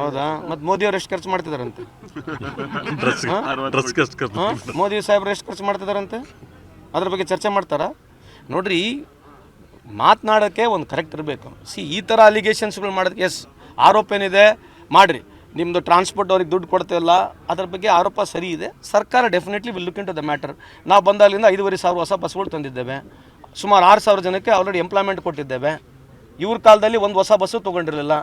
ಹೌದಾ? ಮತ್ ಮೋದಿ ಅವ್ರು ಎಷ್ಟು ಖರ್ಚು ಮಾಡ್ತಿದಾರಂತೆ? ಮೋದಿ ಸಾಹೇಬ್ರು ಎಷ್ಟು ಖರ್ಚು ಮಾಡ್ತಿದಾರಂತೆ? ಅದ್ರ ಬಗ್ಗೆ ಚರ್ಚೆ ಮಾಡ್ತಾರಾ? ನೋಡ್ರಿ ಮಾತನಾಡೋಕ್ಕೆ ಒಂದು ಕರೆಕ್ಟ್ ಇರಬೇಕು. ಸಿ ಈ ಥರ ಅಲಿಗೇಷನ್ಸ್ಗಳು ಮಾಡೋದಕ್ಕೆ ಎಸ್ ಆರೋಪ ಏನಿದೆ? ಮಾಡಿರಿ. ನಿಮ್ಮದು ಟ್ರಾನ್ಸ್ಪೋರ್ಟ್ ಅವ್ರಿಗೆ ದುಡ್ಡು ಕೊಡ್ತಿಲ್ಲ ಅದ್ರ ಬಗ್ಗೆ ಆರೋಪ ಸರಿ ಇದೆ. ಸರ್ಕಾರ definitely will look into the matter ನಾವು ಬಂದಾಗಲಿಂದ ಐದುವರೆ ಸಾವಿರ ಹೊಸ ಬಸ್ಗಳು ತಂದಿದ್ದೇವೆ. ಸುಮಾರು ಆರು ಸಾವಿರ ಜನಕ್ಕೆ ಆಲ್ರೆಡಿ ಎಂಪ್ಲಾಯ್ಮೆಂಟ್ ಕೊಟ್ಟಿದ್ದೇವೆ. ಇವ್ರ ಕಾಲದಲ್ಲಿ ಒಂದು ಹೊಸ ಬಸ್ಸು ತೊಗೊಂಡಿರಲಿಲ್ಲ.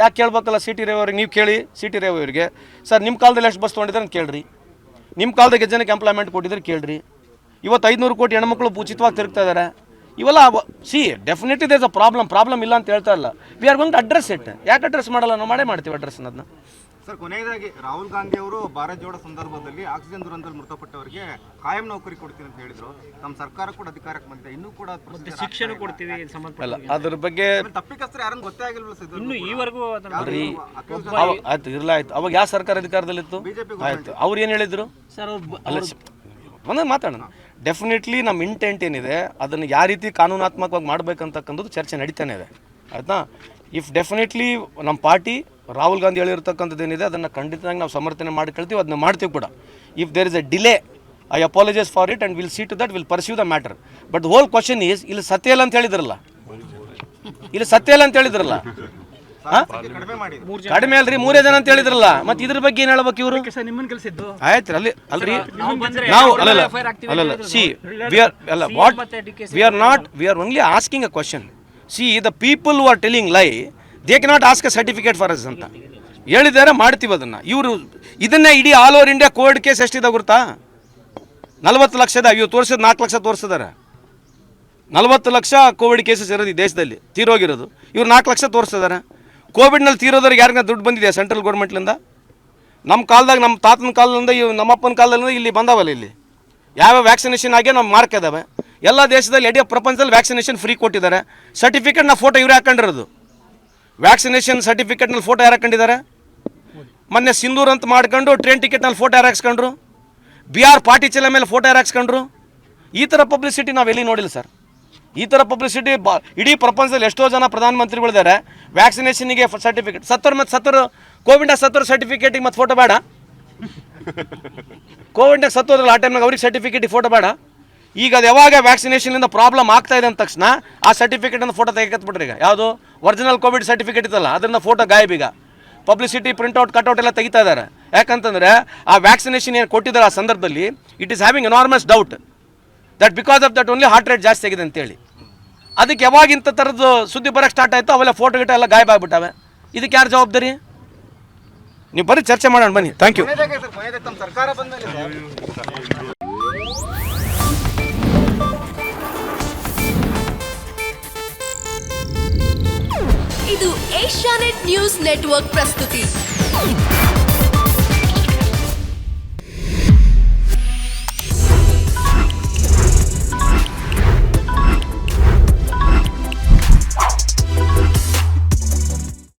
ಯಾಕೆ ಕೇಳ್ಬೇಕಲ್ಲ ಸಿ ಟಿ ರೇವರಿಗೆ ನೀವು ಕೇಳಿ ಸಿ ಟಿ ರೇವರಿಗೆ ಸರ್ ನಿಮ್ಮ ಕಾಲದಲ್ಲಿ ಎಷ್ಟು ಬಸ್ ತೊಗೊಂಡಿದ್ರೆ ಅಂತ ಕೇಳ್ರಿ. ನಿಮ್ಮ ಕಾಲದಾಗ ಜನಕ್ಕೆ ಎಂಪ್ಲಾಯ್ಮೆಂಟ್ ಕೊಟ್ಟಿದ್ರೆ ಕೇಳ್ರಿ. ಇವತ್ತು ಐದುನೂರು ಕೋಟಿ ಹೆಣ್ಮಕ್ಳು ಉಚಿತವಾಗಿ ತಿರುಗ್ತಾ ಇದ್ದಾರೆ. ಇವೆಲ್ಲ see definitely does a problem problem ಇಲ್ಲ ಅಂತ ಹೇಳ್ತಾ ಇಲ್ಲ. We are going address it ಯಾಕೆ ಅಡ್ರೆಸ್ ಮಾಡಲ್ಲ? ನಾವು ಮಾಡೇ ಮಾಡ್ತೀವಿ ಅಡ್ರೆಸ್ ಅದನ್ನ ಸರ್ ಕೊನೆಯದಾಗಿ ರಾಹುಲ್ ಗಾಂಧಿ ಅವರು ಭಾರತ್ ಜೋಡೋ ಸಂದರ್ಭದಲ್ಲಿ ಆಕ್ಸಿಜನ್ ದುರಂತದಲ್ಲಿ ಮೃತಪಟ್ಟವರಿಗೆ ಕಾಯಂ ನೌಕರಿ ಕೊಡ್ತೀನಿ ಅಂತ ಹೇಳಿದ್ರು. ನಮ್ಮ ಸರ್ಕಾರ ಕೂಡ ಅಧಿಕಾರಕ್ಕೆ ಬಂದಿದೆ. ಇನ್ನೂ ಕೂಡ ಶಿಕ್ಷಣ ಕೊಡ್ತೀವಿ ಅಲ್ಲ ಅದ್ರ ಬಗ್ಗೆ ತಪ್ಪಿತಸ್ಥರು ಯಾರನ್ನು ಗೊತ್ತೇ ಆಗಿಲ್ಲ ಸರ್ ಇನ್ನು ಈವರೆಗೂ ಆಯ್ತು ಇರಲ್ಲ ಆಯ್ತು. ಅವಾಗ ಯಾವ ಸರ್ಕಾರ ಅಧಿಕಾರದಲ್ಲಿತ್ತು? ಬಿಜೆಪಿ ಆಯ್ತು. ಅವ್ರು ಏನು ಹೇಳಿದ್ರು? ಸರ್ ಅವ್ರು ಅಲ್ಲ ಒಂದೇ ಮಾತಾಡೋಣ. ಡೆಫಿನೆಟ್ಲಿ ನಮ್ಮ ಇಂಟೆಂಟ್ ಏನಿದೆ, ಅದನ್ನು ಯಾವ ರೀತಿ ಕಾನೂನಾತ್ಮಕವಾಗಿ ಮಾಡಬೇಕಂತಕ್ಕಂಥದ್ದು ಚರ್ಚೆ ನಡೀತಾನೆ ಇದೆ. ಆಯ್ತಾ? ಇಫ್ ಡೆಫಿನೆಟ್ಲಿ ನಮ್ಮ ಪಾರ್ಟಿ ರಾಹುಲ್ ಗಾಂಧಿ ಹೇಳಿರ್ತಕ್ಕಂಥದ್ದು ಏನಿದೆ, ಅದನ್ನು ಖಂಡಿತವಾಗಿ ನಾವು ಸಮರ್ಥನೆ ಮಾಡಿ ಕೇಳ್ತೀವಿ, ಅದನ್ನ ಮಾಡ್ತೀವಿ ಕೂಡ. If there is a delay I apologise for it and will see to that will pursue the matter but whole question is ಇಲ್ಲಿ ಸತ್ಯ ಇಲ್ಲ ಅಂತ ಹೇಳಿದ್ರಲ್ಲ? ಇಲ್ಲಿ ಸತ್ಯ ಇಲ್ಲ ಅಂತ ಹೇಳಿದ್ರಲ್ಲ? ಕಡಿಮೆ ಅಲ್ರಿ ಮೂರೇ ಜನ ಅಂತ ಹೇಳಿದ್ರಲ್ಲ. ಮತ್ತೆ ಇದ್ರ ಬಗ್ಗೆ ಏನ್ ಹೇಳ್ಬೇಕು ಇವರು? ಸರ್ ನಿಮ್ಮನ್ನ ಕಲಿಸಿದ್ದು ಆಯ್ತು ಅಲ್ಲಿ ಅಲ್ರಿ. ನಾವು ಬಂದ್ರೆ ನಾವು ಅವ್ರ ಅಲ್ಲಲ್ಲ ಸಿ ಹೇಳಿದ್ರು. ವಿ ಆರ್ ಅಲ್ಲ what we are not we are only asking a question see the people who are telling lie they cannot ask a certificate for us ಅಂತ. ಹೇಳಿದ್ದಾರೆ ಮಾಡ್ತೀವಿ ಅದನ್ನ. ಇವರು ಇದನ್ನೇ ಇಡೀ all over India Covid case ಎಷ್ಟಿದೆ ಗೊತ್ತಾ ನಲವತ್ತು ಲಕ್ಷದ ಇವು ತೋರಿಸಿದ ನಾಲ್ಕು ಲಕ್ಷ ತೋರಿಸಿದ್ದಾರೆ ನಲವತ್ತು ಲಕ್ಷ ಕೋವಿಡ್ ಕೇಸಸ್ ಇರೋದು ಈ ದೇಶದಲ್ಲಿ. ತೀರೋಗಿರೋದು. ಇವ್ರು ನಾಲ್ಕು ಲಕ್ಷ ತೋರಿಸಿದ್ದಾರೆ ಕೋವಿಡ್ನಲ್ಲಿ ತೀರೋದ್ರಿಗೆ ಯಾರಿಗ ದುಡ್ಡು ಬಂದಿದೆ ಸೆಂಟ್ರಲ್ ಗೌರ್ಮೆಂಟ್ಲಿಂದ? ನಮ್ಮ ಕಾಲದಾಗ ನಮ್ಮ ತಾತನ ಕಾಲದಿಂದ, ಇವು ನಮ್ಮಪ್ಪನ ಕಾಲದಿಂದ ಇಲ್ಲಿ ಬಂದಾವಲ್ಲ ಇಲ್ಲಿ. ಯಾವ್ಯಾವ ವ್ಯಾಕ್ಸಿನೇಷನ್ ಆಗಿ ನಮ್ಮ ಮಾರ್ಕ್ ಇದಾವೆ. ಎಲ್ಲ ದೇಶದಲ್ಲಿ ಎಡಿಯ ಪ್ರಪಂಚದಲ್ಲಿ ವ್ಯಾಕ್ಸಿನೇಷನ್ ಫ್ರೀ ಕೊಟ್ಟಿದ್ದಾರೆ. ಸರ್ಟಿಫಿಕೇಟ್ನ ಫೋಟೋ ಇವರೇ ಹಾಕೊಂಡಿರೋದು? ವ್ಯಾಕ್ಸಿನೇಷನ್ ಸರ್ಟಿಫಿಕೇಟ್ನಲ್ಲಿ ಫೋಟೋ ಯಾರು ಹಾಕೊಂಡಿದ್ದಾರೆ? ಮೊನ್ನೆ ಸಿಂಧೂರ್ ಅಂತ ಮಾಡ್ಕೊಂಡು ಟ್ರೈನ್ ಟಿಕೆಟ್ನಲ್ಲಿ ಫೋಟೋ ಯಾರು ಹಾಕ್ಸ್ಕೊಂಡ್ರು? ಬಿ ಆರ್ ಪಾಟಿ ಚೀಲ ಮೇಲೆ ಫೋಟೋ ಯಾರು ಹಾಕ್ಸ್ಕೊಂಡ್ರು? ಈ ಥರ ಪಬ್ಲಿಸಿಟಿ ನಾವು ಎಲ್ಲಿ ನೋಡಿಲ್ಲ ಸರ್. ಈ ಥರ ಪಬ್ಲಿಸಿಟಿ ಬ ಇಡೀ ಪ್ರಪಂಚದಲ್ಲಿ ಎಷ್ಟೋ ಜನ ಪ್ರಧಾನಮಂತ್ರಿಗಳಿದ್ದಾರೆ. ವ್ಯಾಕ್ಸಿನೇಷನ್ಗೆ ಸರ್ಟಿಫಿಕೇಟ್ ಸತ್ತರು ಮತ್ತು ಸತ್ತರು ಕೋವಿಡ್ ಸತ್ತೋರು ಸರ್ಟಿಫಿಕೇಟಿಗೆ ಮತ್ತು ಫೋಟೋ ಬೇಡ. ಕೋವಿಡ್ನಾಗ ಸತ್ತೋದ್ರಲ್ಲ ಆ ಟೈಮ್ನಾಗ ಅವ್ರಿಗೆ ಸರ್ಟಿಫಿಕೇಟಿಗೆ ಫೋಟೋ ಬೇಡ. ಈಗ ಅದು ಯಾವಾಗ ವ್ಯಾಕ್ಸಿನೇಷನಿಂದ ಪ್ರಾಬ್ಲಮ್ ಆಗ್ತಾ ಇದೆ ಅಂದ ತಕ್ಷಣ ಆ ಸರ್ಟಿಫಿಕೇಟಿಂದ ಫೋಟೋ ತೆಗೆಕತ್ಬಿಟ್ರಿ ಈಗ. ಯಾವುದು? ಒರಿಜಿನಲ್ ಕೋವಿಡ್ ಸರ್ಟಿಫಿಕೇಟ್ ಇತ್ತಲ್ಲ, ಅದರಿಂದ ಫೋಟೋ ಗಾಯಬ್ ಈಗ. ಪಬ್ಲಿಸಿಟಿ ಪ್ರಿಂಟ್ಔಟ್ ಕಟ್ಔಟ್ ಎಲ್ಲ ತೆಗಿತಾ ಇದ್ದಾರೆ ಯಾಕಂತಂದರೆ ಆ ವ್ಯಾಕ್ಸಿನೇಷನ್ ಏನು ಕೊಟ್ಟಿದ್ದಾರೆ ಆ ಸಂದರ್ಭದಲ್ಲಿ it is having enormous doubt that because of that only heart rate ಜಾಸ್ತಿ ಆಗಿದೆ ಅಂತೇಳಿ. ಅದಕ್ಕೆ ಯಾವಾಗ ಇಂಥ ಥರದ್ದು ಸುದ್ದಿ ಬರೋಕ್ಕೆ ಸ್ಟಾರ್ಟ್ ಆಯಿತು ಅವೆಲ್ಲ ಫೋಟೋ ಗಿಟ ಎಲ್ಲ ಗಾಯಬ ಇದಕ್ಕೆ ಯಾರು ಜವಾಬ್ದಾರಿ? ನೀವು ಬರೀ ಚರ್ಚೆ ಮಾಡೋಣ ಬನ್ನಿ. ಥ್ಯಾಂಕ್ ಯು ಇದು ಏಷ್ಯಾನೆಟ್ ನ್ಯೂಸ್ ನೆಟ್ವರ್ಕ್ ಪ್ರಸ್ತುತಿ.